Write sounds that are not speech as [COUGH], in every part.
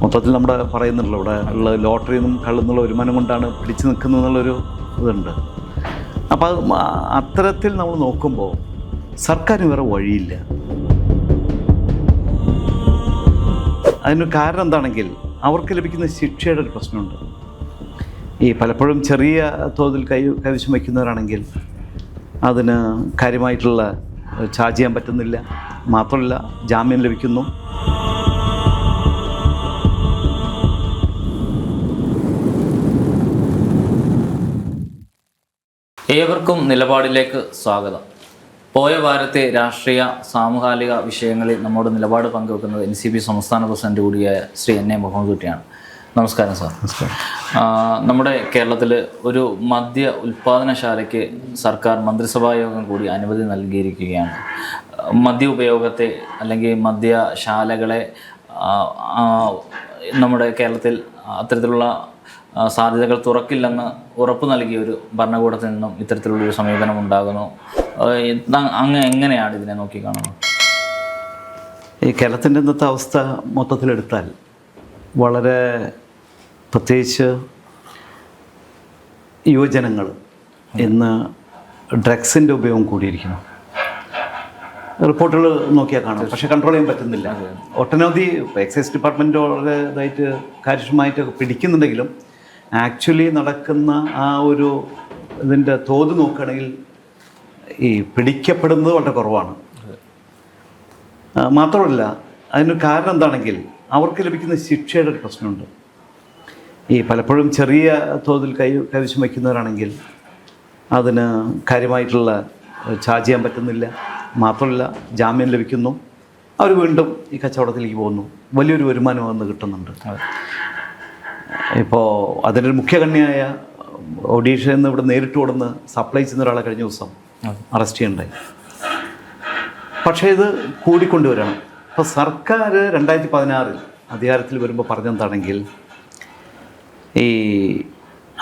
മൊത്തത്തിൽ നമ്മുടെ പറയുന്നുണ്ടല്ലോ ഇവിടെ ഉള്ള ലോട്ടറിയിൽ നിന്നും കള്ളുന്നുള്ള വരുമാനം കൊണ്ടാണ് പിടിച്ചു നിൽക്കുന്നത് എന്നുള്ളൊരു ഇതുണ്ട്. അപ്പോൾ അത് അത്തരത്തിൽ നമ്മൾ നോക്കുമ്പോൾ സർക്കാരിന് വേറെ വഴിയില്ല. അതിന് കാരണം എന്താണെങ്കിൽ അവർക്ക് ലഭിക്കുന്ന ശിക്ഷയുടെ ഒരു പ്രശ്നമുണ്ട്. ഈ പലപ്പോഴും ചെറിയ തോതിൽ കൈ കൈവശം വയ്ക്കുന്നവരാണെങ്കിൽ അതിന് കാര്യമായിട്ടുള്ള ചാർജ് ചെയ്യാൻ പറ്റുന്നില്ല. മാത്രമല്ല ജാമ്യം ലഭിക്കുന്നു. ഏവർക്കും നിലപാടിലേക്ക് സ്വാഗതം. പോയ വാരത്തെ രാഷ്ട്രീയ സാമൂഹിക വിഷയങ്ങളിൽ നമ്മോട് നിലപാട് പങ്കുവെക്കുന്നത് എൻ സി പി സംസ്ഥാന പ്രസിഡന്റ് കൂടിയായ ശ്രീ എൻ എ മുഹമ്മദ് കുട്ടിയാണ് നമസ്കാരം. സാർ നമ്മുടെ കേരളത്തിൽ ഒരു മദ്യ ഉൽപാദനശാലയ്ക്ക് സർക്കാർ മന്ത്രിസഭാ യോഗം കൂടി അനുമതി നൽകിയിരിക്കുകയാണ്. മദ്യ ഉപയോഗത്തെ അല്ലെങ്കിൽ മദ്യശാലകളെ നമ്മുടെ കേരളത്തിൽ അത്തരത്തിലുള്ള സാധ്യതകൾ തുറക്കില്ലെന്ന് ഉറപ്പ് നൽകിയ ഒരു ഭരണകൂടത്തിൽ നിന്നും ഇത്തരത്തിലുള്ള ഒരു സമീപനം ഉണ്ടാകുന്നു. അങ്ങ് എങ്ങനെയാണ് ഇതിനെ നോക്കിക്കാണുന്നത് ഈ കേരളത്തിന്റെ ഇന്നത്തെ അവസ്ഥ മൊത്തത്തിലെടുത്താൽ വളരെ പ്രത്യേകിച്ച് യുവജനങ്ങൾ ഇന്ന് ഡ്രഗ്സിന്റെ ഉപയോഗം കൂടിയിരിക്കുന്നു. റിപ്പോർട്ടുകൾ നോക്കിയാൽ കാണാം. പക്ഷേ കൺട്രോൾ ചെയ്യാൻ പറ്റുന്നില്ല. ഒട്ടനവധി എക്സൈസ് ഡിപ്പാർട്ട്മെന്റ് വളരെ ഇതായിട്ട് കാര്യക്ഷമമായിട്ട് പിടിക്കുന്നുണ്ടെങ്കിലും ആക്ച്വലി നടക്കുന്ന ആ ഒരു ഇതിന്റെ തോത് നോക്കുകയാണെങ്കിൽ ഈ പിടിക്കപ്പെടുന്നത് വളരെ കുറവാണ്. മാത്രമല്ല അതിന് കാരണം എന്താണെങ്കിൽ അവർക്ക് ലഭിക്കുന്ന ശിക്ഷയുടെ ഒരു പ്രശ്നമുണ്ട്. ഈ പലപ്പോഴും ചെറിയ തോതിൽ കൈ കൈവശം വയ്ക്കുന്നവരാണെങ്കിൽ അതിന് കാര്യമായിട്ടുള്ള ചാർജ് ചെയ്യാൻ പറ്റുന്നില്ല. മാത്രമല്ല ജാമ്യം ലഭിക്കുന്നു. അവർ വീണ്ടും ഈ കച്ചവടത്തിലേക്ക് പോകുന്നു. വലിയൊരു വരുമാനം വന്ന് കിട്ടുന്നുണ്ട്. ഇപ്പോൾ അതിന്റെ മുഖ്യകണ്ണിയായ ഒഡീഷയിൽ നിന്ന് ഇവിടെ നേരിട്ട് കൊടുന്ന് സപ്ലൈ ചെയ്യുന്ന ഒരാളെ കഴിഞ്ഞ ദിവസം അറസ്റ്റ് ചെയ്യണ്ടായി. പക്ഷേ ഇത് കൂടിക്കൊണ്ടുവരണം. ഇപ്പോൾ സർക്കാർ രണ്ടായിരത്തി പതിനാറിൽ അധികാരത്തിൽ വരുമ്പോൾ പറഞ്ഞെന്താണെങ്കിൽ ഈ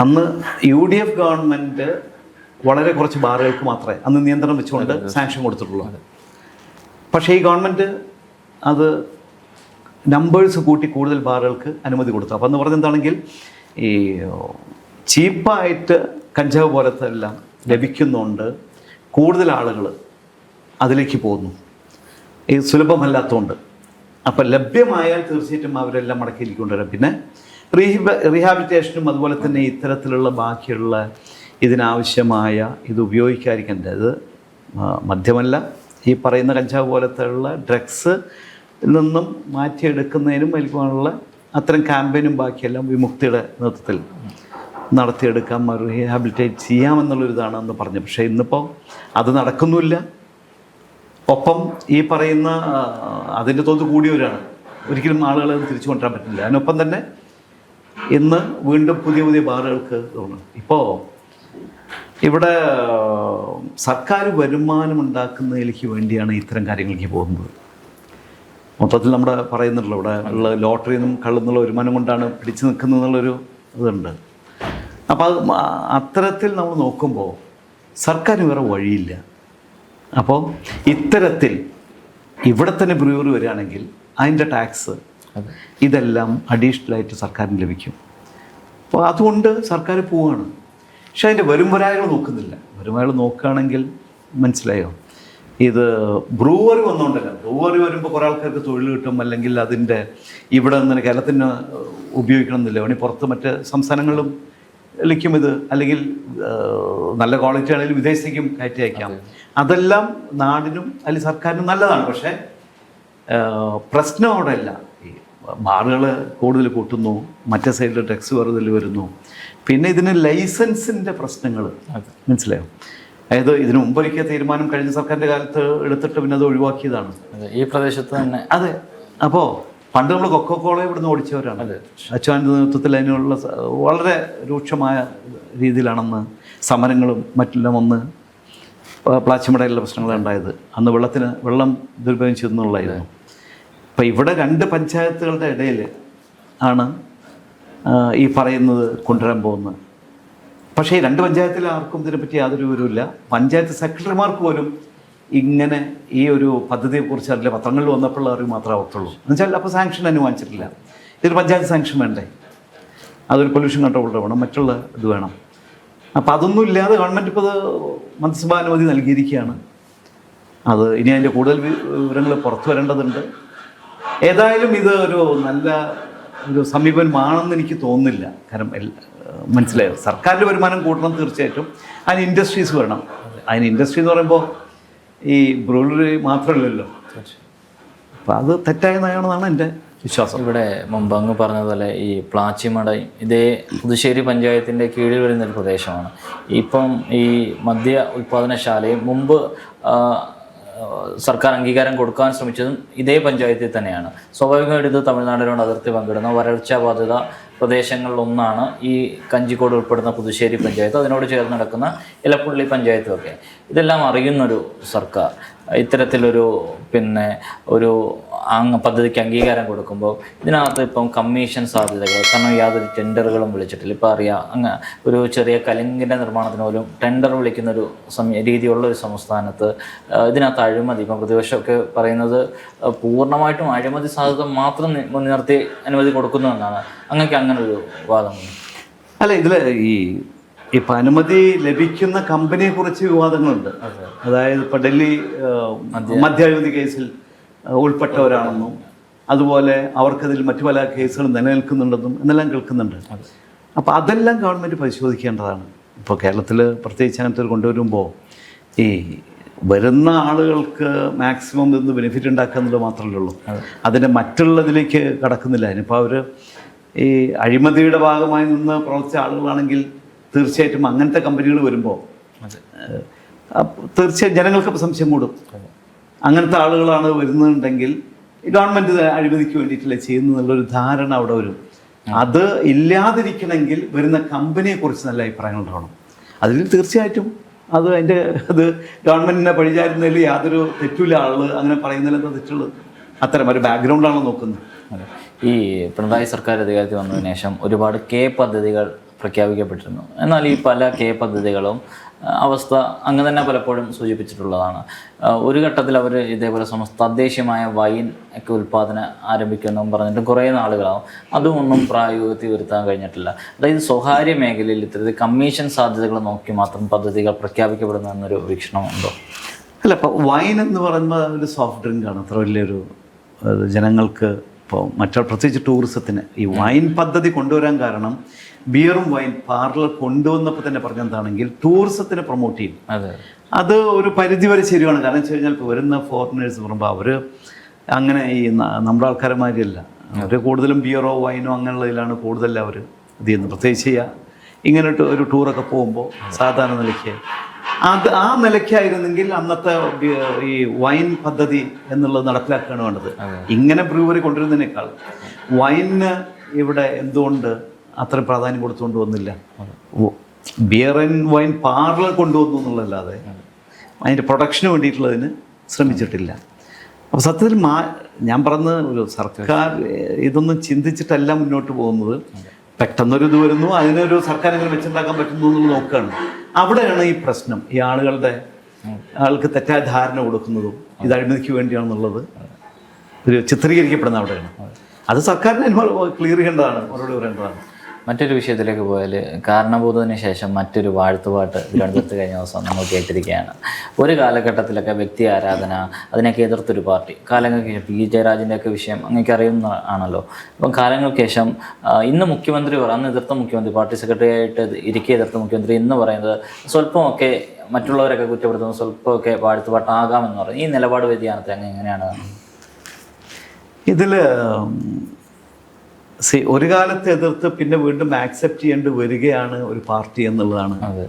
അന്ന് യു ഡി എഫ് ഗവൺമെന്റ് വളരെ കുറച്ച് ബാറുകൾക്ക് മാത്രമേ അന്ന് നിയന്ത്രണം വെച്ചുകൊണ്ട് സാങ്ഷൻ കൊടുത്തിട്ടുള്ളൂ. പക്ഷേ ഈ ഗവൺമെന്റ് അത് നമ്പേഴ്സ് കൂട്ടി കൂടുതൽ ബാറുകൾക്ക് അനുമതി കൊടുത്തു. അപ്പോൾ എന്ന് പറഞ്ഞെന്താണെങ്കിൽ ഈ ചീപ്പായിട്ട് കഞ്ചാവ് പോലത്തെ എല്ലാം ലഭിക്കുന്നുണ്ട് കൂടുതൽ ആളുകൾ അതിലേക്ക് പോകുന്നു. ഈ സുലഭമല്ലാത്തതുകൊണ്ട് അപ്പം ലഭ്യമായാൽ തീർച്ചയായിട്ടും അവരെല്ലാം മടക്കിയിലേക്ക് കൊണ്ടുവരാം പിന്നെ റീഹിബ റീഹാബിലിറ്റേഷനും അതുപോലെ തന്നെ ഇത്തരത്തിലുള്ള ബാക്കിയുള്ള ഇതിനാവശ്യമായ ഇത് ഉപയോഗിക്കാതിരിക്കേണ്ടത് മദ്യമല്ല. ഈ പറയുന്ന കഞ്ചാവ് പോലത്തെ ഉള്ള ഡ്രഗ്സ് നിന്നും മാറ്റിയെടുക്കുന്നതിനും വലിക്കാനുള്ള അത്തരം ക്യാമ്പയിനും ബാക്കിയെല്ലാം വിമുക്തിയുടെ നേതൃത്വത്തിൽ നടത്തിയെടുക്കാം റീഹാബിലിറ്റേറ്റ് ചെയ്യാമെന്നുള്ളൊരിതാണ് എന്ന് പറഞ്ഞു പക്ഷേ ഇന്നിപ്പോൾ അത് നടക്കുന്നില്ല ഒപ്പം ഈ പറയുന്ന അതിന്റെ തോത് കൂടിയവരാണ്. ഒരിക്കലും ആളുകളെ തിരിച്ചു കൊണ്ടുവരാൻ പറ്റില്ല അതിനൊപ്പം തന്നെ ഇന്ന് വീണ്ടും പുതിയ പുതിയ ബാറുകൾക്ക് തോന്നുന്നു. ഇപ്പോൾ ഇവിടെ സർക്കാർ വരുമാനം ഉണ്ടാക്കുന്നതിലേക്ക് വേണ്ടിയാണ് ഇത്തരം കാര്യങ്ങളിലേക്ക് പോകുന്നത്. മൊത്തത്തിൽ നമ്മുടെ പറയുന്നുണ്ടല്ലോ ഇവിടെ ഉള്ള ലോട്ടറിയിൽ നിന്നും കള്ളുന്നുള്ള വരുമാനം കൊണ്ടാണ് പിടിച്ചു നിൽക്കുന്നത് എന്നുള്ളൊരു ഇതുണ്ട്. അപ്പോൾ അത് അത്തരത്തിൽ നമ്മൾ നോക്കുമ്പോൾ സർക്കാരിന് വേറെ വഴിയില്ല. അപ്പോൾ ഇത്തരത്തിൽ ഇവിടെ തന്നെ ബ്രൂവറി വരികയാണെങ്കിൽ അതിന്റെ ടാക്സ് ഇതെല്ലാം അഡീഷണലായിട്ട് സർക്കാരിന് ലഭിക്കും. അപ്പോൾ അതുകൊണ്ട് സർക്കാർ പോവുകയാണ് പക്ഷേ അതിന്റെ വരുംവരായകൾ നോക്കുന്നില്ല. വരുമാനങ്ങൾ നോക്കുകയാണെങ്കിൽ മനസ്സിലായോ? ഇത് ബ്രൂവറി വന്നുകൊണ്ടല്ല ബ്രൂവറി വരുമ്പോൾ കുറേ ആൾക്കാർക്ക് തൊഴിൽ കിട്ടും അല്ലെങ്കിൽ അതിന്റെ ഇവിടെ നിന്ന് കേരളത്തിന് ഉപയോഗിക്കണം എന്നില്ല വേണമെങ്കിൽ പുറത്ത് മറ്റ് സംസ്ഥാനങ്ങളിലും ലിക്കും ഇത് അല്ലെങ്കിൽ നല്ല ക്വാളിറ്റി ആണെങ്കിലും വിദേശത്തേക്കും കയറ്റി അയക്കാം. അതെല്ലാം നാടിനും അല്ലെങ്കിൽ സർക്കാരിനും നല്ലതാണ്. പക്ഷേ പ്രശ്നം അവിടെയല്ല. ഈ ബാറുകൾ കൂടുതൽ കൂട്ടുന്നു മറ്റേ സൈഡിൽ ഡ്രഗ്സ് വെറുതെ വരുന്നു. പിന്നെ ഇതിന് ലൈസൻസിന്റെ പ്രശ്നങ്ങൾ മനസ്സിലായോ? അതായത് ഇതിനു മുമ്പൊരിക്കൽ തീരുമാനം കഴിഞ്ഞ സർക്കാരിന്റെ കാലത്ത് എടുത്തിട്ട് പിന്നെ അത് ഒഴിവാക്കിയതാണ്. ഈ പ്രദേശത്ത് തന്നെ. അതെ. അപ്പോ പണ്ട് നമ്മൾ കൊക്കോക്കോള ഇവിടുന്ന് ഓടിച്ചവരാണ്. അച്ഛന്റെ നേതൃത്വത്തിൽ അതിനുള്ള വളരെ രൂക്ഷമായ രീതിയിലാണെന്ന് സമരങ്ങളും മറ്റെല്ലാം ഒന്ന് പ്ലാച്ചിമടയിലുള്ള പ്രശ്നങ്ങൾ ഉണ്ടായത്. അന്ന് വെള്ളത്തിന് വെള്ളം ദുരുപയോഗം ചെയ്യുന്നുള്ളതായിരുന്നു അപ്പോൾ ഇവിടെ രണ്ട് പഞ്ചായത്തുകളുടെ ഇടയിൽ ആണ് ഈ പറയുന്നത് കൊണ്ടുവരാൻ പോകുന്നത്. പക്ഷേ രണ്ട് പഞ്ചായത്തിൽ ആർക്കും ഇതിനെപ്പറ്റി യാതൊരു വിവരമില്ല പഞ്ചായത്ത് സെക്രട്ടറിമാർക്ക് പോലും ഇങ്ങനെ ഈ ഒരു പദ്ധതിയെക്കുറിച്ച് അതിലെ പത്രങ്ങളിൽ വന്നപ്പോൾ അറിവ് മാത്രമേ ഓർത്തുള്ളൂ എന്നുവെച്ചാൽ അപ്പോൾ സാങ്ഷൻ അനുമാനിച്ചിട്ടില്ല ഇതൊരു പഞ്ചായത്ത് സാങ്ഷൻ വേണ്ടേ? അതൊരു പൊല്യൂഷൻ കൺട്രോൾ വേണം മറ്റുള്ള ഇത് വേണം. അപ്പോൾ അതൊന്നും ഇല്ലാതെ ഗവൺമെന്റ് ഇപ്പോൾ അത് മന്ത്രിസഭാ അനുമതി നൽകിയിരിക്കുകയാണ്. അത് ഇനി അതിന്റെ കൂടുതൽ വിവരങ്ങൾ പുറത്തു വരേണ്ടതുണ്ട്. ഏതായാലും ഇത് ഒരു നല്ല ഒരു സമീപനമാണെന്ന് എനിക്ക് തോന്നുന്നില്ല. കാരണം മനസ്സിലായോ? സർക്കാരിന്റെ വരുമാനം കൂട്ടണം തീർച്ചയായിട്ടും. അതിന് ഇൻഡസ്ട്രീസ് വേണം അതിന് ഇൻഡസ്ട്രി എന്ന് പറയുമ്പോൾ ഈ ബ്രൂലറി മാത്രമല്ലല്ലോ. അപ്പോൾ അത് തെറ്റായ നയമാണെന്നാണ് എന്റെ വിശ്വാസം. ഇവിടെ മുമ്പ് അങ്ങ് പറഞ്ഞതുപോലെ ഈ പ്ലാച്ചിമട ഇതേ പുതുശ്ശേരി പഞ്ചായത്തിന്റെ കീഴിൽ വരുന്ന ഒരു പ്രദേശമാണ്. ഇപ്പം ഈ മദ്യ ഉൽപ്പാദനശാലയും മുമ്പ് സർക്കാർ അംഗീകാരം കൊടുക്കാൻ ശ്രമിച്ചതും ഇതേ പഞ്ചായത്തിൽ തന്നെയാണ്. സ്വാഭാവികമായിട്ട് ഇത് തമിഴ്നാടിനോട് അതിർത്തി പങ്കിടുന്ന വരൾച്ച ബാധിത പ്രദേശങ്ങളിലൊന്നാണ് ഈ കഞ്ചിക്കോട് ഉൾപ്പെടുന്ന പുതുശ്ശേരി പഞ്ചായത്ത്. അതിനോട് ചേർന്ന് നടക്കുന്ന ഇലപ്പുള്ളി പഞ്ചായത്തുമൊക്കെ. ഇതെല്ലാം അറിയുന്നൊരു സർക്കാർ. ഇത്തരത്തിലൊരു പിന്നെ ഒരു അങ് പദ്ധതിക്ക് അംഗീകാരം കൊടുക്കുമ്പോൾ ഇതിനകത്ത് ഇപ്പം കമ്മീഷൻ സാധ്യതകൾ കാരണം യാതൊരു ടെൻഡറുകളും വിളിച്ചിട്ടില്ല. ഇപ്പോൾ അറിയാം അങ്ങ് ഒരു ചെറിയ കലിങ്കിന്റെ നിർമ്മാണത്തിന് പോലും ടെൻഡർ വിളിക്കുന്ന ഒരു രീതിയുള്ള ഒരു സംസ്ഥാനത്ത് ഇതിനകത്ത് അഴിമതി. ഇപ്പം പ്രതിപക്ഷമൊക്കെ പറയുന്നത് പൂർണമായിട്ടും അഴിമതി സാധ്യത മാത്രം മുൻനിർത്തി അനുമതി കൊടുക്കുന്നു എന്നാണ്. അങ്ങക്ക് അങ്ങനെ ഒരു വാദമുണ്ട് അല്ല ഇതിൽ ഈ ഇപ്പം അനുമതി ലഭിക്കുന്ന കമ്പനിയെ കുറിച്ച് വിവാദങ്ങളുണ്ട്. അതായത് ഇപ്പം ഡൽഹി മദ്യാനുമതി കേസിൽ ഉൾപ്പെട്ടവരാണെന്നും അതുപോലെ അവർക്കതിൽ മറ്റു പല കേസുകളും നിലനിൽക്കുന്നുണ്ടെന്നും എന്നെല്ലാം കേൾക്കുന്നുണ്ട്. അപ്പോൾ അതെല്ലാം ഗവൺമെന്റ് പരിശോധിക്കേണ്ടതാണ്. ഇപ്പോൾ കേരളത്തിൽ പ്രത്യേകിച്ച് അങ്ങനത്തെ ഒരു കൊണ്ടുവരുമ്പോൾ ഈ വരുന്ന ആളുകൾക്ക് മാക്സിമം നിന്ന് ബെനിഫിറ്റ് ഉണ്ടാക്കുക എന്നുള്ളത് മാത്രമല്ലേ ഉള്ളൂ. അതിന്റെ മറ്റുള്ളതിലേക്ക് കടക്കുന്നില്ല. ഇനിയിപ്പോൾ അവർ ഈ അഴിമതിയുടെ ഭാഗമായി നിന്ന് പ്രവർത്തിച്ച ആളുകളാണെങ്കിൽ തീർച്ചയായിട്ടും അങ്ങനത്തെ കമ്പനികൾ വരുമ്പോൾ തീർച്ചയായും ജനങ്ങൾക്ക് സംശയം കൂടും. അങ്ങനത്തെ ആളുകളാണ് വരുന്നുണ്ടെങ്കിൽ ഗവൺമെന്റ് ഇത് അഴിമതിക്ക് വേണ്ടിയിട്ടല്ലേ ചെയ്യുന്നതെന്നുള്ളൊരു ധാരണ അവിടെ വരും. അത് ഇല്ലാതിരിക്കണമെങ്കിൽ വരുന്ന കമ്പനിയെ കുറിച്ച് നല്ല അഭിപ്രായങ്ങൾ ഉണ്ടാവണം. അതിൽ തീർച്ചയായിട്ടും അത് അതിന്റെ അത് ഗവൺമെന്റിനെ പഴിചാരുന്നതിൽ യാതൊരു തെറ്റില്ല ആൾ അങ്ങനെ പറയുന്നതിൽ എന്താ തെറ്റുള്ളത്? അത്തരം ഒരു ബാക്ക്ഗ്രൗണ്ടാണ് നോക്കുന്നത്. ഈ പിണറായി സർക്കാർ അധികാരത്തിൽ വന്നതിന് ശേഷം ഒരുപാട് കെ പദ്ധതികൾ പ്രഖ്യാപിക്കപ്പെട്ടിരുന്നു. എന്നാൽ ഈ പല കെ പദ്ധതികളും അവസ്ഥ അങ്ങ് തന്നെ പലപ്പോഴും സൂചിപ്പിച്ചിട്ടുള്ളതാണ്. ഒരു ഘട്ടത്തിൽ അവർ ഇതേപോലെ സമസ്ത തദ്ദേശീയമായ വൈൻ ഒക്കെ ഉൽപ്പാദനം ആരംഭിക്കുമെന്നും പറഞ്ഞിട്ട് കുറേ നാളുകളാവും. അതും ഒന്നും പ്രായോഗികത്തിൽ വരുത്താൻ കഴിഞ്ഞിട്ടില്ല. അതായത് സ്വകാര്യ മേഖലയിൽ ഇത്തരത്തിൽ കമ്മീഷൻ സാധ്യതകൾ നോക്കി മാത്രം പദ്ധതികൾ പ്രഖ്യാപിക്കപ്പെടുന്നു എന്നൊരു വീക്ഷണമുണ്ടോ അല്ല ഇപ്പോൾ വൈൻ എന്ന് പറയുമ്പോൾ ഒരു സോഫ്റ്റ് ഡ്രിങ്ക് ആണ്. അത്ര വലിയൊരു ജനങ്ങൾക്ക് ഇപ്പോൾ മറ്റുള്ള പ്രത്യേകിച്ച് ടൂറിസത്തിന് ഈ വൈൻ പദ്ധതി കൊണ്ടുവരാൻ കാരണം ബിയറും വൈൻ പാർലർ കൊണ്ടുവന്നപ്പോൾ തന്നെ പറഞ്ഞെന്താണെങ്കിൽ ടൂറിസത്തിനെ പ്രൊമോട്ട് ചെയ്യും. അതെ. അത് ഒരു പരിധി വരെ ശരിയാണ്. കാരണം വെച്ച് കഴിഞ്ഞാൽ ഇപ്പോൾ വരുന്ന ഫോറിനേഴ്സ് പറയുമ്പോൾ അവർ അങ്ങനെ ഈ നമ്മുടെ ആൾക്കാരന്മാരില്ല അവർ കൂടുതലും ബിയറോ വൈനോ അങ്ങനെയുള്ളതിലാണ് കൂടുതൽ അവർ ഇത് ചെയ്യുന്നത്. പ്രത്യേകിച്ച് ചെയ്യുക ഇങ്ങനെ ഒരു ടൂറൊക്കെ പോകുമ്പോൾ സാധാരണ നിലയ്ക്ക് അത് ആ നിലയ്ക്കായിരുന്നെങ്കിൽ അന്നത്തെ ഈ വൈൻ പദ്ധതി എന്നുള്ളത് നടപ്പിലാക്കുകയാണ് വേണ്ടത്. ഇങ്ങനെ ബ്രൂവറി കൊണ്ടുവരുന്നതിനേക്കാൾ വൈനിന് ഇവിടെ എന്തുകൊണ്ട് അത്ര പ്രാധാന്യം കൊടുത്തുകൊണ്ട് വന്നില്ല? ബിയർ ആൻഡ് വൈൻ പാർലർ കൊണ്ടുവന്നു എന്നുള്ളതല്ലാതെ അതിന്റെ പ്രൊഡക്ഷന് വേണ്ടിയിട്ടുള്ളതിന് ശ്രമിച്ചിട്ടില്ല. അപ്പോൾ സത്യത്തിൽ മാ ഞാൻ പറഞ്ഞ ഒരു സർക്കാർ ഇതൊന്നും ചിന്തിച്ചിട്ടല്ല മുന്നോട്ട് പോകുന്നത്. പെട്ടെന്നൊരു ഇത് വരുന്നു അതിനൊരു സർക്കാർ എങ്ങനെ വെച്ചുണ്ടാക്കാൻ പറ്റുന്നു എന്നുള്ളത് നോക്കുകയാണ്. അവിടെയാണ് ഈ പ്രശ്നം. ഈ ആളുകളുടെ ആൾക്ക് തെറ്റായ ധാരണ കൊടുക്കുന്നതും ഇത് അഴിമതിക്ക് വേണ്ടിയാണെന്നുള്ളത് ഒരു ചിത്രീകരിക്കപ്പെടുന്ന അവിടെയാണ്. അത് സർക്കാരിനെ ക്ലിയർ ചെയ്യേണ്ടതാണ്. മറുപടി പറയേണ്ടതാണ്. മറ്റൊരു വിഷയത്തിലേക്ക് പോയാൽ കാരണബോധത്തിന് ശേഷം മറ്റൊരു വാഴ്ത്തുപാട്ട് തിരുവനന്തപുരത്ത് കഴിഞ്ഞ ദിവസം നമ്മൾ കേട്ടിരിക്കുകയാണ്. ഒരു കാലഘട്ടത്തിലൊക്കെ വ്യക്തി ആരാധന അതിനൊക്കെ എതിർത്തൊരു പാർട്ടി കാലങ്ങൾക്ക് ശേഷം പി. ജയരാജിന്റെയൊക്കെ വിഷയം അങ്ങേക്ക് അറിയുന്ന ആണല്ലോ. അപ്പം കാലങ്ങൾക്ക് ശേഷം ഇന്ന് മുഖ്യമന്ത്രി അന്ന് എതിർത്ത മുഖ്യമന്ത്രി പാർട്ടി സെക്രട്ടറി ആയിട്ട് ഇരിക്കെ എതിർത്ത മുഖ്യമന്ത്രി ഇന്ന് പറയുന്നത് സ്വല്പമൊക്കെ മറ്റുള്ളവരൊക്കെ കുറ്റപ്പെടുത്തുന്ന സ്വല്പമൊക്കെ വാഴ്ത്തുപാട്ടാകാമെന്ന് പറയും ഈ നിലപാട് വ്യതിയാനത്തെ അങ്ങ് എങ്ങനെയാണ്? ഇതിൽ സി ഒരു കാലത്ത് എതിർത്ത് പിന്നെ വീണ്ടും ആക്സെപ്റ്റ് ചെയ്യേണ്ടി വരികയാണ് ഒരു പാർട്ടി എന്നുള്ളതാണ്. അതെ.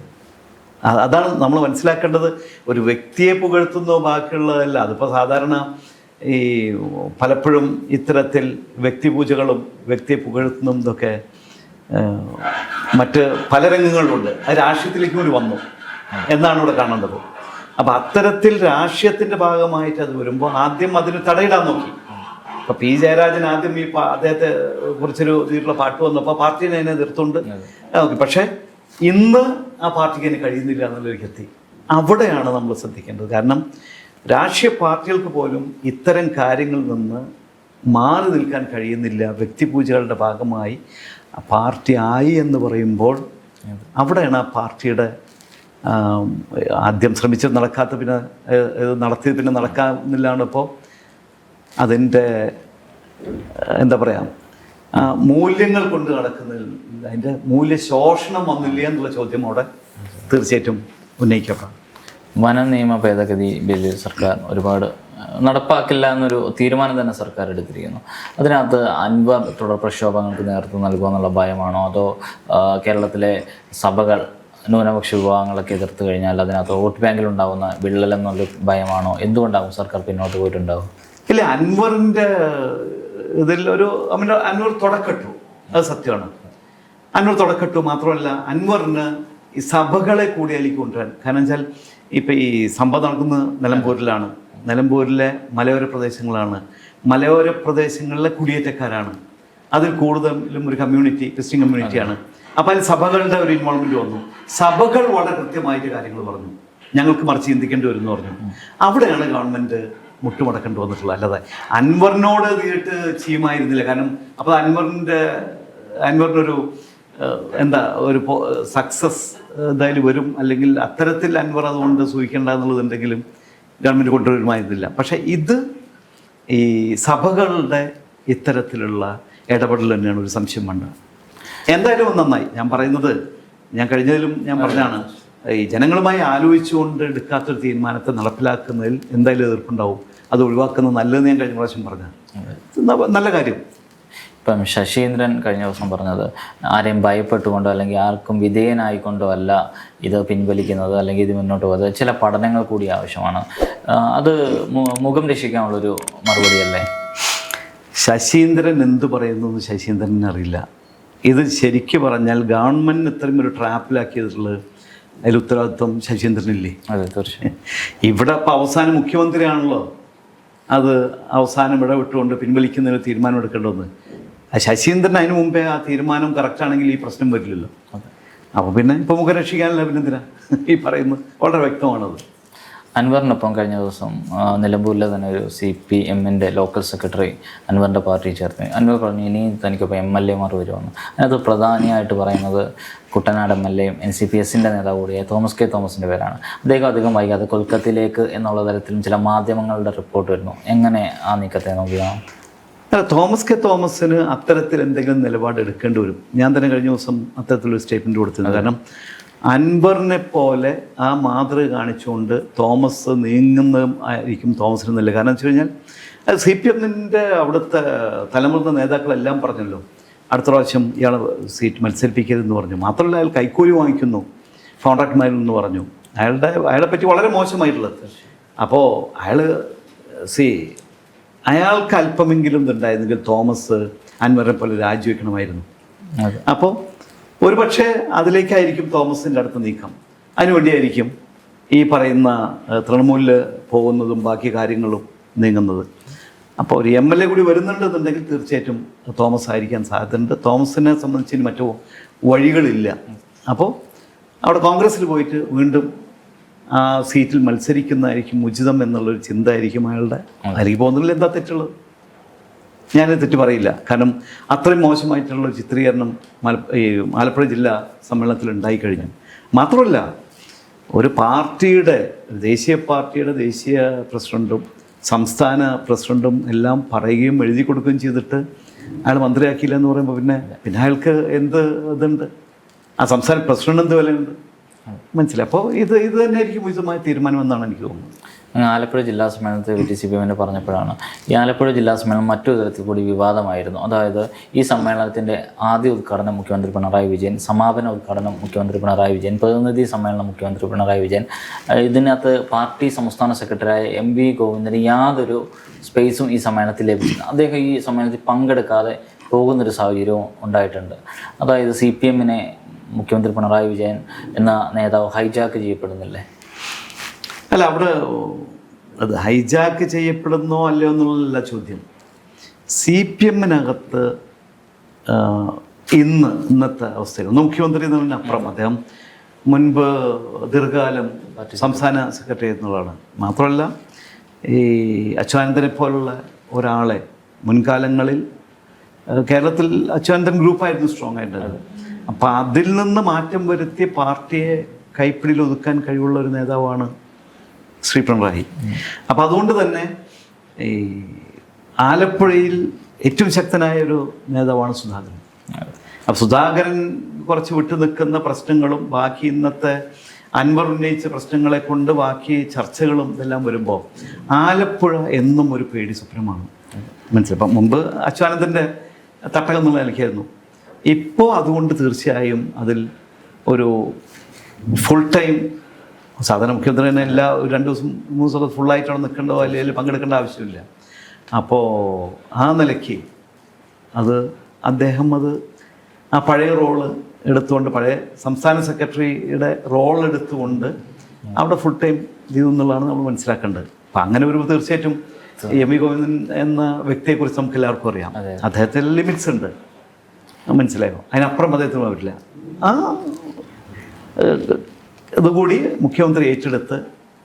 അതാണ് നമ്മൾ മനസ്സിലാക്കേണ്ടത്. ഒരു വ്യക്തിയെ പുകഴ്ത്തുന്നോ ബാക്കിയുള്ളതല്ല. അതിപ്പോൾ സാധാരണ ഈ പലപ്പോഴും ഇത്തരത്തിൽ വ്യക്തിപൂജകളും വ്യക്തിയെ പുകഴ്ത്തുന്നതും ഇതൊക്കെ മറ്റ് പല രംഗങ്ങളിലുണ്ട്. അത് രാഷ്ട്രീയത്തിലേക്ക് കൂടി വന്നു എന്നാണ് ഇവിടെ കാണേണ്ടത്. അപ്പം അത്തരത്തിൽ രാഷ്ട്രീയത്തിന്റെ ഭാഗമായിട്ട് അത് വരുമ്പോൾ ആദ്യം അതിന് തടയിടാൻ നോക്കി. ഇപ്പൊ പി ജയരാജൻ ആദ്യം ഈ അദ്ദേഹത്തെ കുറിച്ചൊരു ഇതിലുള്ള പാട്ട് വന്നപ്പോൾ പാർട്ടിനെ അതിനെ നിർത്തുണ്ട് പക്ഷെ പക്ഷേ ഇന്ന് ആ പാർട്ടിക്ക് അതിന് കഴിയുന്നില്ല എന്നുള്ളൊരു എത്തി അവിടെയാണ് നമ്മൾ ശ്രദ്ധിക്കേണ്ടത്. കാരണം രാഷ്ട്രീയ പാർട്ടികൾക്ക് പോലും ഇത്തരം കാര്യങ്ങളിൽ നിന്ന് മാറി നിൽക്കാൻ കഴിയുന്നില്ല. വ്യക്തിപൂജകളുടെ ഭാഗമായി പാർട്ടി ആയി എന്ന് പറയുമ്പോൾ അവിടെയാണ് ആ പാർട്ടിയുടെ ആദ്യം ശ്രമിച്ചത് നടക്കാത്ത പിന്നെ നടത്തിയത് പിന്നെ നടക്കാന്നില്ലാണ് ഇപ്പോൾ അതിന്റെ എന്താ പറയുക മൂല്യങ്ങൾ കൊണ്ട് നടക്കുന്നതിൽ അതിന്റെ മൂല്യശോഷണം വന്നില്ല എന്നുള്ള ചോദ്യം അവിടെ തീർച്ചയായിട്ടും ഉന്നയിക്കപ്പെടാം. വന നിയമ ഭേദഗതി ബില്ല് സർക്കാർ ഒരുപാട് നടപ്പാക്കില്ല എന്നൊരു തീരുമാനം തന്നെ സർക്കാർ എടുത്തിരിക്കുന്നു. അതിനകത്ത് അൻവർ തുടർ പ്രക്ഷോഭങ്ങൾക്ക് നേതൃത്വം നൽകുക എന്നുള്ള ഭയമാണോ? അതോ കേരളത്തിലെ സഭകൾ ന്യൂനപക്ഷ വിഭാഗങ്ങളൊക്കെ എതിർത്ത് കഴിഞ്ഞാൽ അതിനകത്ത് വോട്ട് ബാങ്കിൽ ഉണ്ടാകുന്ന വിള്ളൽ എന്നുള്ള ഭയമാണോ? എന്തുകൊണ്ടാകും സർക്കാർ പിന്നോട്ട് പോയിട്ടുണ്ടാവും ഇല്ല അൻവറിന്റെ ഇതിൽ ഒരു അവന്റെ അൻവർ തുടക്കട്ടു. അത് സത്യമാണ്. അൻവർ തുടക്കട്ടു മാത്രമല്ല അൻവറിന് ഈ സഭകളെ കൂടി അതിലേക്ക് കൊണ്ടുവരാൻ. കാരണം വെച്ചാൽ ഇപ്പം ഈ സംഭവം നടക്കുന്നത് നിലമ്പൂരിലാണ്. നിലമ്പൂരിലെ മലയോര പ്രദേശങ്ങളാണ്. മലയോര പ്രദേശങ്ങളിലെ കുടിയേറ്റക്കാരാണ്. അതിൽ കൂടുതലും ഒരു കമ്മ്യൂണിറ്റി ക്രിസ്ത്യൻ കമ്മ്യൂണിറ്റിയാണ്. അപ്പം അതിൽ സഭകളുടെ ഒരു ഇൻവോൾവ്മെന്റ് വന്നു. സഭകൾ വളരെ കൃത്യമായിട്ട് കാര്യങ്ങൾ പറഞ്ഞു. ഞങ്ങൾക്ക് മറിച്ച് ചിന്തിക്കേണ്ടി വരും എന്ന് പറഞ്ഞു. അവിടെയാണ് ഗവൺമെന്റ് മുട്ടുമടക്കേണ്ടി വന്നിട്ടുള്ളൂ. അല്ലാതെ അൻവറിനോട് നേരിട്ട് ചെയ്യുമായിരുന്നില്ല കാരണം അപ്പോൾ അൻവറിന്റെ അൻവറിനൊരു എന്താ ഒരു സക്സസ് എന്തായാലും വരും. അല്ലെങ്കിൽ അത്തരത്തിൽ അൻവർ അതുകൊണ്ട് സൂഹിക്കേണ്ട എന്നുള്ളതുണ്ടെങ്കിലും ഗവൺമെന്റ് കൊണ്ടുവരുമായിരുന്നില്ല. പക്ഷേ ഇത് ഈ സഭകളുടെ ഇത്തരത്തിലുള്ള ഇടപെടൽ തന്നെയാണ് ഒരു സംശയം വേണ്ടത് എന്തായാലും നന്നായി. ഞാൻ പറയുന്നത് ഞാൻ കഴിഞ്ഞതിലും ഞാൻ പറഞ്ഞാണ് ഈ ജനങ്ങളുമായി ആലോചിച്ചുകൊണ്ട് എടുക്കാത്തൊരു തീരുമാനത്തെ നടപ്പിലാക്കുന്നതിൽ എന്തായാലും എതിർപ്പുണ്ടാവും. അത് ഒഴിവാക്കുന്നത് നല്ലതെന്ന് ഞാൻ കഴിഞ്ഞ പ്രാവശ്യം പറഞ്ഞു നല്ല കാര്യം. ഇപ്പം ശശീന്ദ്രൻ കഴിഞ്ഞ ദിവസം പറഞ്ഞത് ആരെയും ഭയപ്പെട്ടുകൊണ്ടോ അല്ലെങ്കിൽ ആർക്കും വിധേയനായിക്കൊണ്ടോ അല്ല ഇത് പിൻവലിക്കുന്നത് അല്ലെങ്കിൽ ഇത് മുന്നോട്ട് പോകുന്നത്. ചില പഠനങ്ങൾ കൂടി ആവശ്യമാണ്. അത് മുഖം രക്ഷിക്കാനുള്ളൊരു മറുപടിയല്ലേ? ശശീന്ദ്രൻ എന്ത് പറയുന്നു ശശീന്ദ്രൻ അറിയില്ല. ഇത് ശരിക്കു പറഞ്ഞാൽ ഗവൺമെന്റ് ഇത്രയും ഒരു ട്രാപ്പിലാക്കിയതുള്ളത് അതിൽ ഉത്തരവാദിത്വം ശശീന്ദ്രനില്ലേ അതെ തീർച്ചയായും. [LAUGHS] ഇവിടെ ഇപ്പം അവസാനം മുഖ്യമന്ത്രിയാണല്ലോ. അത് അവസാനം ഇവിടെ വിട്ടുകൊണ്ട് പിൻവലിക്കുന്നതിന് തീരുമാനം എടുക്കേണ്ടതെന്ന് ആ ശശീന്ദ്രൻ അതിന് മുമ്പേ ആ തീരുമാനം കറക്റ്റാണെങ്കിൽ ഈ പ്രശ്നം വരില്ലല്ലോ. അപ്പോൾ പിന്നെ ഇപ്പോൾ മുഖം രക്ഷിക്കാനല്ല പിന്നെ [LAUGHS] ഈ പറയുന്നത് വളരെ വ്യക്തമാണത്. അൻവറിനൊപ്പം കഴിഞ്ഞ ദിവസം നിലമ്പൂരിൽ നിലമ്പൂരിലെ തന്നെ ഒരു സി പി എമ്മിന്റെ ലോക്കൽ സെക്രട്ടറി അൻവറിന്റെ പാർട്ടി ചേർന്ന്. അൻവർ പറഞ്ഞു ഇനി തനിക്കിപ്പോൾ എം എൽ എമാർ വരുമെന്ന് അതിനകത്ത് പ്രധാനിയായിട്ട് പറയുന്നത് കുട്ടനാട് എം എൽ എയും എൻ സി പി എസിന്റെ നേതാവ് കൂടിയായ തോമസ് കെ തോമസിന്റെ പേരാണ്. അദ്ദേഹം അധികം വൈകാതെ കൊൽക്കത്തയിലേക്ക് എന്നുള്ള തരത്തിലും ചില മാധ്യമങ്ങളുടെ റിപ്പോർട്ട് വരുന്നു. എങ്ങനെ ആ നീക്കത്തെ നോക്കിയാണ് അല്ല തോമസ് കെ തോമസിന് അത്തരത്തിൽ എന്തെങ്കിലും നിലപാട് എടുക്കേണ്ടി വരും. ഞാൻ തന്നെ കഴിഞ്ഞ ദിവസം അത്തരത്തിലൊരു സ്റ്റേറ്റ്മെന്റ് കൊടുത്തിരുന്നു. കാരണം അൻവറിനെ പോലെ ആ മാതൃ കാണിച്ചുകൊണ്ട് തോമസ് നീങ്ങുന്നതും ആയിരിക്കും തോമസിന് നല്ല കാരണം വെച്ച് കഴിഞ്ഞാൽ സി പി എമ്മിന്റെ അവിടുത്തെ തലമുതിർന്ന നേതാക്കളെല്ലാം പറഞ്ഞല്ലോ അടുത്ത പ്രാവശ്യം ഇയാൾ സീറ്റ് മത്സരിപ്പിക്കരുതെന്ന് പറഞ്ഞു. മാത്രമല്ല അയാൾ കൈക്കൂലി വാങ്ങിക്കുന്നു കോൺട്രാക്ട്മാരിൽ നിന്ന് പറഞ്ഞു. അയാളുടെ അയാളെ പറ്റി വളരെ മോശമായിട്ടുള്ളത്. അപ്പോൾ അയാൾ സി അയാൾക്ക് അല്പമെങ്കിലും ഇതുണ്ടായിരുന്നെങ്കിൽ തോമസ് അൻവറിനെ പോലെ രാജിവെക്കണമായിരുന്നു. അപ്പോൾ ഒരു പക്ഷേ അതിലേക്കായിരിക്കും തോമസിന്റെ അടുത്ത് നീക്കം. അതിനുവേണ്ടിയായിരിക്കും ഈ പറയുന്ന തൃണമൂലിൽ പോകുന്നതും ബാക്കി കാര്യങ്ങളും നീങ്ങുന്നത്. അപ്പോൾ ഒരു എം എൽ എ കൂടി വരുന്നുണ്ടെന്നുണ്ടെങ്കിൽ തീർച്ചയായിട്ടും തോമസ് ആയിരിക്കാൻ സാധ്യതയുണ്ട്. തോമസിനെ സംബന്ധിച്ച് ഇനി മറ്റു വഴികളില്ല. അപ്പോൾ അവിടെ കോൺഗ്രസ്സിൽ പോയിട്ട് വീണ്ടും ആ സീറ്റിൽ മത്സരിക്കുന്നതായിരിക്കും ഉചിതം എന്നുള്ളൊരു ചിന്ത ആയിരിക്കും അയാളുടെ. അല്ലെങ്കിൽ പോകുന്നതിൽ എന്താ തെറ്റുള്ളത്? ഞാൻ തെറ്റ് പറയില്ല. കാരണം അത്രയും മോശമായിട്ടുള്ള ചിത്രീകരണം മല ഈ ആലപ്പുഴ ജില്ലാ സമ്മേളനത്തിൽ ഉണ്ടായി കഴിഞ്ഞു. മാത്രമല്ല ഒരു പാർട്ടിയുടെ ദേശീയ പാർട്ടിയുടെ ദേശീയ പ്രസിഡന്റും സംസ്ഥാന പ്രസിഡന്റും എല്ലാം പറയുകയും എഴുതി കൊടുക്കുകയും ചെയ്തിട്ട് അയാൾ മന്ത്രിയാക്കിയില്ല എന്ന് പറയുമ്പോൾ പിന്നെ പിന്നെ അയാൾക്ക് എന്ത് ഇതുണ്ട്? ആ സംസ്ഥാന പ്രസിഡന്റ് എന്ത് വിലയുണ്ട്? മനസ്സിലായി. അപ്പോൾ ഇത് ഇത് തന്നെ ആയിരിക്കും ഉചിതമായ തീരുമാനം എന്നാണ് എനിക്ക് തോന്നുന്നത്. ആലപ്പുഴ ജില്ലാ സമ്മേളനത്തെ ടി സി പി എമ്മിന്റെ പറഞ്ഞപ്പോഴാണ്. ഈ ആലപ്പുഴ ജില്ലാ സമ്മേളനം മറ്റൊരു തരത്തിൽ കൂടി വിവാദമായിരുന്നു. അതായത് ഈ സമ്മേളനത്തിന്റെ ആദ്യ ഉദ്ഘാടനം മുഖ്യമന്ത്രി പിണറായി വിജയൻ സമാപന ഉദ്ഘാടനം മുഖ്യമന്ത്രി പിണറായി വിജയൻ പ്രതിനിധി സമ്മേളനം മുഖ്യമന്ത്രി പിണറായി വിജയൻ. ഇതിനകത്ത് പാർട്ടി സംസ്ഥാന സെക്രട്ടറിയായ എം വി ഗോവിന്ദന് യാതൊരു സ്പേസും ഈ സമ്മേളനത്തിൽ ലഭിച്ചില്ല. അദ്ദേഹം ഈ സമ്മേളനത്തിൽ പങ്കെടുക്കാതെ പോകുന്നൊരു സാഹചര്യവും ഉണ്ടായിട്ടുണ്ട്. അതായത് സി പി എമ്മിനെ മുഖ്യമന്ത്രി പിണറായി വിജയൻ എന്ന നേതാവ് ഹൈജാക്ക് ചെയ്യപ്പെടുന്നില്ലേ? അല്ല അവിടെ അത് ഹൈജാക്ക് ചെയ്യപ്പെടുന്നോ അല്ലയോ എന്നുള്ളതല്ല ചോദ്യം. സി പി എമ്മിനകത്ത് ഇന്ന് ഇന്നത്തെ അവസ്ഥയിൽ മുഖ്യമന്ത്രി മുഖ്യമന്ത്രി എന്നതിന് അപ്പുറം അദ്ദേഹം മുൻപ് ദീർഘകാലം സംസ്ഥാന സെക്രട്ടറി എന്നുള്ളതാണ് മാത്രമല്ല ഈ അച്യുതാനന്ദനെ പോലുള്ള ഒരാളെ മുൻകാലങ്ങളിൽ കേരളത്തിൽ അച്യുതാനന്ദൻ ഗ്രൂപ്പായിരുന്നു സ്ട്രോങ് ആയിട്ട് അപ്പോൾ അതിൽ നിന്ന് മാറ്റം വരുത്തി പാർട്ടിയെ കൈപ്പിടിയിൽ ഒതുക്കാൻ കഴിവുള്ള ഒരു നേതാവാണ് ശ്രീ പിണറായി അപ്പം അതുകൊണ്ട് തന്നെ ഈ ആലപ്പുഴയിൽ ഏറ്റവും ശക്തനായ ഒരു നേതാവാണ് സുധാകരൻ. അപ്പം സുധാകരൻ കുറച്ച് വിട്ടു നിൽക്കുന്ന പ്രശ്നങ്ങളും ബാക്കി ഇന്നത്തെ അൻവർ ഉന്നയിച്ച പ്രശ്നങ്ങളെ കൊണ്ട് ബാക്കി ചർച്ചകളും ഇതെല്ലാം വരുമ്പോൾ ആലപ്പുഴ എന്നും ഒരു പേടി സ്വപ്നമാണ്. മനസ്സിലായി? അപ്പം മുമ്പ് അച്യുതാനന്ദന്റെ തട്ടകം എന്നുള്ള നിലയ്ക്കായിരുന്നു. ഇപ്പോൾ അതുകൊണ്ട് തീർച്ചയായും അതിൽ ഒരു ഫുൾ ടൈം സാധാരണ മുഖ്യമന്ത്രി തന്നെ എല്ലാ ഒരു രണ്ട് ദിവസം മൂന്ന് ദിവസം ഫുള്ളായിട്ടാണ് നിൽക്കേണ്ടോ അല്ലെങ്കിൽ പങ്കെടുക്കേണ്ട ആവശ്യമില്ല. അപ്പോൾ ആ നിലയ്ക്ക് അത് അദ്ദേഹം അത് ആ പഴയ റോൾ എടുത്തുകൊണ്ട് പഴയ സംസ്ഥാന സെക്രട്ടറിയുടെ റോൾ എടുത്തുകൊണ്ട് അവിടെ ഫുൾ ടൈം ചെയ്തു എന്നുള്ളതാണ് നമ്മൾ മനസ്സിലാക്കേണ്ടത്. അപ്പം അങ്ങനെ വരുമ്പോൾ തീർച്ചയായിട്ടും എം വി. ഗോവിന്ദൻ എന്ന വ്യക്തിയെക്കുറിച്ച് നമുക്ക് എല്ലാവർക്കും അറിയാം. അദ്ദേഹത്തിന് ലിമിറ്റ്സ് ഉണ്ട്. മനസ്സിലായോ? അതിനപ്പുറം അദ്ദേഹത്തിന് പറ്റില്ല ആ ഇതുകൂടി മുഖ്യമന്ത്രി ഏറ്റെടുത്ത്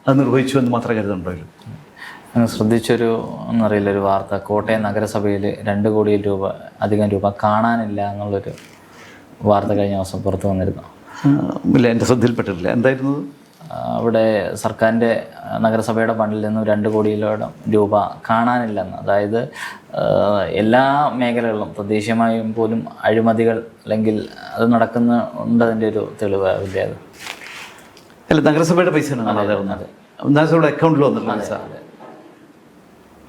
അത് നിർവഹിച്ചു എന്ന് മാത്രമേ കരുതുന്നുണ്ടോ ശ്രദ്ധിച്ചൊരു എന്നറിയില്ല ഒരു വാർത്ത. കോട്ടയം നഗരസഭയിൽ രണ്ട് കോടി രൂപ അധികം രൂപ കാണാനില്ല എന്നുള്ളൊരു വാർത്ത കഴിഞ്ഞ ദിവസം പുറത്തു വന്നിരുന്നു. ഇല്ല എന്റെ ശ്രദ്ധയിൽപ്പെട്ടിട്ടില്ല. എന്തായിരുന്നു? അവിടെ സർക്കാരിന്റെ നഗരസഭയുടെ ഫണ്ടിൽ നിന്നും രണ്ട് കോടിയിലോളം രൂപ കാണാനില്ലെന്ന്. അതായത് എല്ലാ മേഖലകളിലും തദ്ദേശീയമായും പോലും അഴിമതികൾ അല്ലെങ്കിൽ അത് നടക്കുന്നുണ്ടതിന്റെ ഒരു അതിന്റെ അത് അല്ല നഗരസഭയുടെ പൈസയാണ് കാണാതെ വന്നത് നഗരസഭയുടെ അക്കൗണ്ടിൽ വന്നിട്ടുള്ള പൈസ.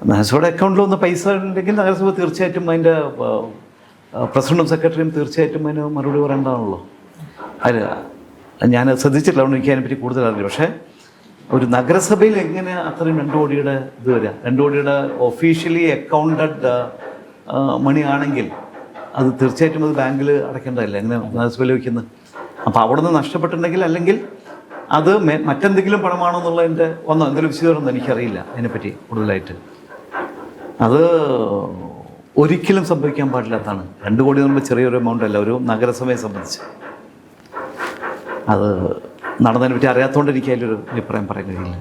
നഗരസഭയുടെ അക്കൗണ്ടിൽ വന്ന പൈസ ഉണ്ടെങ്കിൽ നഗരസഭ തീർച്ചയായിട്ടും അതിന്റെ പ്രസിഡന്റും സെക്രട്ടറിയും തീർച്ചയായിട്ടും അതിന് മറുപടി പറയേണ്ടതാണല്ലോ. അല്ല ഞാൻ ശ്രദ്ധിച്ചിട്ടില്ല അതുകൊണ്ട് എനിക്ക് അതിനെപ്പറ്റി കൂടുതൽ അറിയില്ല. പക്ഷേ ഒരു നഗരസഭയിൽ എങ്ങനെ അത്രയും രണ്ട് കോടിയുടെ ഇത് വരിക? രണ്ട് കോടിയുടെ ഒഫീഷ്യലി അക്കൗണ്ടഡ് മണി ആണെങ്കിൽ അത് തീർച്ചയായിട്ടും അത് ബാങ്കിൽ അടയ്ക്കേണ്ടതല്ലേ? എങ്ങനെ നഗരസഭയിൽ വയ്ക്കുന്നത്? അപ്പോൾ അവിടെ നിന്ന് നഷ്ടപ്പെട്ടിട്ടുണ്ടെങ്കിൽ അല്ലെങ്കിൽ അത് മറ്റെന്തെങ്കിലും പണമാണോ എന്നുള്ളതിന്റെ ഒന്നോ എന്തെങ്കിലും വിശദീകരണം എനിക്കറിയില്ല അതിനെപ്പറ്റി കൂടുതലായിട്ട്. അത് ഒരിക്കലും സംഭവിക്കാൻ പാടില്ലാത്തതാണ്. രണ്ട് കോടി എന്ന് ചെറിയൊരു എമൗണ്ട് അല്ല ഒരു നഗരസഭയെ സംബന്ധിച്ച്. അത് നടന്നതിനെ പറ്റി അറിയാത്തതുകൊണ്ട് എനിക്ക് അതിലൊരു അഭിപ്രായം പറയാൻ കഴിയില്ല.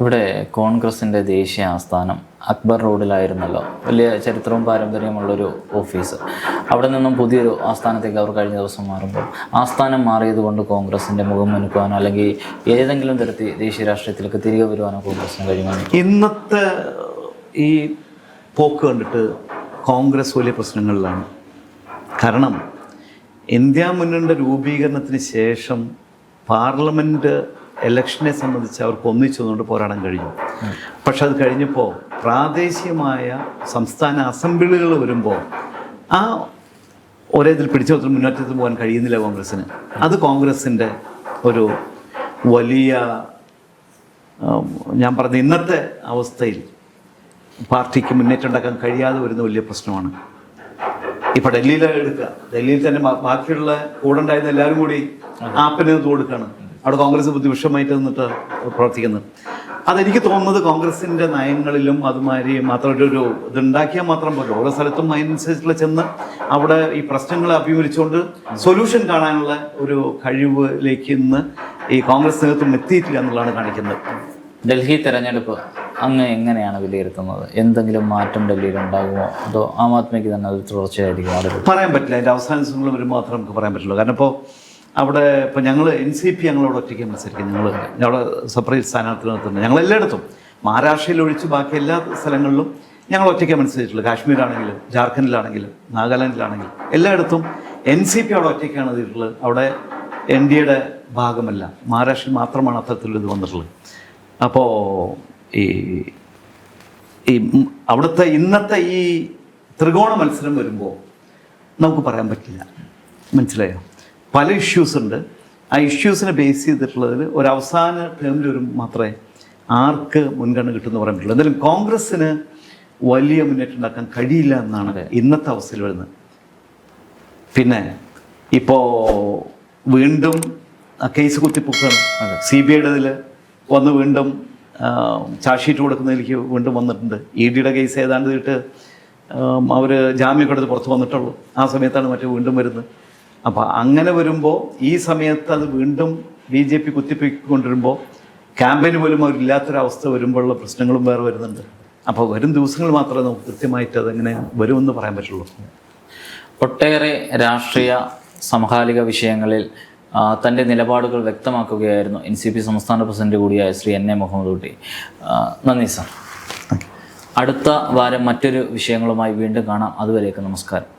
ഇവിടെ കോൺഗ്രസിന്റെ ദേശീയ ആസ്ഥാനം അക്ബർ റോഡിലായിരുന്നല്ലോ. വലിയ ചരിത്രവും പാരമ്പര്യമുള്ളൊരു ഓഫീസ്. അവിടെ നിന്നും പുതിയൊരു ആസ്ഥാനത്തേക്ക് അവർ കഴിഞ്ഞ ദിവസം മാറുമ്പോൾ ആസ്ഥാനം മാറിയതുകൊണ്ട് കോൺഗ്രസിന്റെ മുഖം മുനുക്കുവാനോ അല്ലെങ്കിൽ ഏതെങ്കിലും തരത്തിൽ ദേശീയ രാഷ്ട്രീയത്തിലേക്ക് തിരികെ വരുവാനോ കോൺഗ്രസിന് കഴിയുമെന്ന് ഇന്നത്തെ ഈ പോക്ക് കണ്ടിട്ട് കോൺഗ്രസ് വലിയ പ്രശ്നങ്ങളിലാണ്. കാരണം ഇന്ത്യ മുന്നണിയുടെ രൂപീകരണത്തിന് ശേഷം പാർലമെന്റ് ഇലക്ഷനെ സംബന്ധിച്ച് അവർക്ക് ഒന്നിച്ചു നിന്നുകൊണ്ട് പോരാടാൻ കഴിഞ്ഞു. പക്ഷെ അത് കഴിഞ്ഞപ്പോൾ പ്രാദേശികമായ സംസ്ഥാന അസംബ്ലികൾ വരുമ്പോൾ ആ ഒരേ ഇതിൽ പിടിച്ചു നിർത്തി മുന്നേറ്റത്തിൽ പോകാൻ കഴിയുന്നില്ല കോൺഗ്രസ്സിന്. അത് കോൺഗ്രസിന്റെ ഒരു വലിയ ഞാൻ പറഞ്ഞ ഇന്നത്തെ അവസ്ഥയിൽ പാർട്ടിക്ക് മുന്നേറ്റം ഉണ്ടാക്കാൻ കഴിയാതെ വരുന്ന വലിയ പ്രശ്നമാണ്. ഇപ്പം ഡൽഹിയിൽ എടുക്കുക. ഡൽഹിയിൽ തന്നെ ബാക്കിയുള്ള കൂടെ ഉണ്ടായിരുന്ന എല്ലാവരും കൂടി ആപ്പിന് കൊടുക്കുകയാണ്. അവിടെ കോൺഗ്രസ് ബുദ്ധിവിഷമായിട്ട് നിന്നിട്ട് പ്രവർത്തിക്കുന്നത് അതെനിക്ക് തോന്നുന്നത് കോൺഗ്രസിന്റെ നയങ്ങളിലും അതുമാതിരി മാത്രം ഒരു ഇതുണ്ടാക്കിയാൽ മാത്രം പോലും ഓരോ സ്ഥലത്തും അതിനനുസരിച്ചുള്ള ചെന്ന് അവിടെ ഈ പ്രശ്നങ്ങളെ അഭിമുഖിച്ചുകൊണ്ട് സൊല്യൂഷൻ കാണാനുള്ള ഒരു കഴിവിലേക്ക് ഇന്ന് ഈ കോൺഗ്രസ് നേതൃത്വം എത്തിയിട്ടില്ല എന്നുള്ളതാണ് കാണിക്കുന്നത്. ഡൽഹി തെരഞ്ഞെടുപ്പ് അങ്ങ് എങ്ങനെയാണ് വിലയിരുത്തുന്നത്? എന്തെങ്കിലും മാറ്റം ഡൽഹിയിൽ ഉണ്ടാകുമോ? അതോ ആം ആദ്മിക്ക് തന്നെ അത് തുടർച്ചയായിരിക്കും? പറയാൻ പറ്റില്ല. അതിന്റെ അവസാന ദിവസങ്ങൾ വരുമ്പോൾ മാത്രം നമുക്ക് പറയാൻ പറ്റുള്ളൂ. കാരണം ഇപ്പോൾ അവിടെ ഇപ്പോൾ ഞങ്ങൾ എൻ സി പി ഞങ്ങളവിടെ ഒറ്റയ്ക്ക് മത്സരിക്കും. ഞങ്ങൾ അവിടെ സെപ്പറേറ്റ് സ്ഥാനാർത്ഥി നിർത്തുന്നുണ്ട്. ഞങ്ങൾ എല്ലായിടത്തും. മഹാരാഷ്ട്രയിൽ ഒഴിച്ച് ബാക്കി എല്ലാ സ്ഥലങ്ങളിലും ഞങ്ങൾ ഒറ്റയ്ക്ക് മത്സരിച്ചിട്ടുള്ളൂ. കാശ്മീരാണെങ്കിലും ജാർഖണ്ഡിലാണെങ്കിലും നാഗാലാൻഡിലാണെങ്കിലും എല്ലായിടത്തും എൻ സി പി അവിടെ ഒറ്റയ്ക്കാണ് എഴുതിയിട്ടുള്ളത് അവിടെ എൻ ഡി എയുടെ ഭാഗമല്ല. മഹാരാഷ്ട്രയിൽ മാത്രമാണ് അത്തരത്തിലൊരു ഇത് വന്നിട്ടുള്ളത്. അപ്പോൾ ഈ ഈ അവിടുത്തെ ഇന്നത്തെ ഈ ത്രികോണ മത്സരം വരുമ്പോൾ നമുക്ക് പറയാൻ പറ്റില്ല. മനസ്സിലായോ? പല ഇഷ്യൂസ് ഉണ്ട്. ആ ഇഷ്യൂസിനെ ബേസ് ചെയ്തിട്ടുള്ളതിൽ ഒരു അവസാന ടേമിൽ ഒരു മാത്രമേ ആർക്ക് മുൻഗണന കിട്ടുമെന്ന് പറയാൻ പറ്റുള്ളൂ. എന്തായാലും കോൺഗ്രസ്സിന് വലിയ മുന്നേറ്റം ഉണ്ടാക്കാൻ കഴിയില്ല എന്നാണ് ഇന്നത്തെ അവസ്ഥയിൽ വരുന്നത്. പിന്നെ ഇപ്പോൾ വീണ്ടും ആ കേസ് കുത്തിപ്പൊക്കാണ് സി ബി ഐയുടെ ഇതിൽ വന്ന് വീണ്ടും ചാർജ് ഷീറ്റ് കൊടുക്കുന്നതിലേക്ക് വീണ്ടും വന്നിട്ടുണ്ട്. ഇ ഡിയുടെ കേസ് ഏതാണ്ട് ഇട്ട് അവർ ജാമ്യം കൊടുത്ത് പുറത്ത് വന്നിട്ടുള്ളൂ. ആ സമയത്താണ് മറ്റേ വീണ്ടും വരുന്നത്. അപ്പോൾ അങ്ങനെ വരുമ്പോൾ ഈ സമയത്ത് അത് വീണ്ടും ബി ജെ പി കുത്തിപ്പൊക്കിക്കൊണ്ടിരുമ്പോൾ ക്യാമ്പയിന് പോലും അവരില്ലാത്തൊരവസ്ഥ വരുമ്പോഴുള്ള പ്രശ്നങ്ങളും വേറെ വരുന്നുണ്ട്. അപ്പോൾ വരും ദിവസങ്ങൾ മാത്രമേ നമുക്ക് കൃത്യമായിട്ട് അതെങ്ങനെ വരുമെന്ന് പറയാൻ പറ്റുള്ളൂ. ഒട്ടേറെ രാഷ്ട്രീയ സമകാലിക വിഷയങ്ങളിൽ തന്റെ നിലപാടുകൾ വ്യക്തമാക്കുകയായിരുന്നു എൻ സി പി സംസ്ഥാന പ്രസിഡന്റ് കൂടിയായ ശ്രീ എൻ എ മുഹമ്മദ് കുട്ടി നന്ദി സാർ. അടുത്ത വാരം മറ്റൊരു വിഷയങ്ങളുമായി വീണ്ടും കാണാം. അതുവരേക്ക് നമസ്കാരം.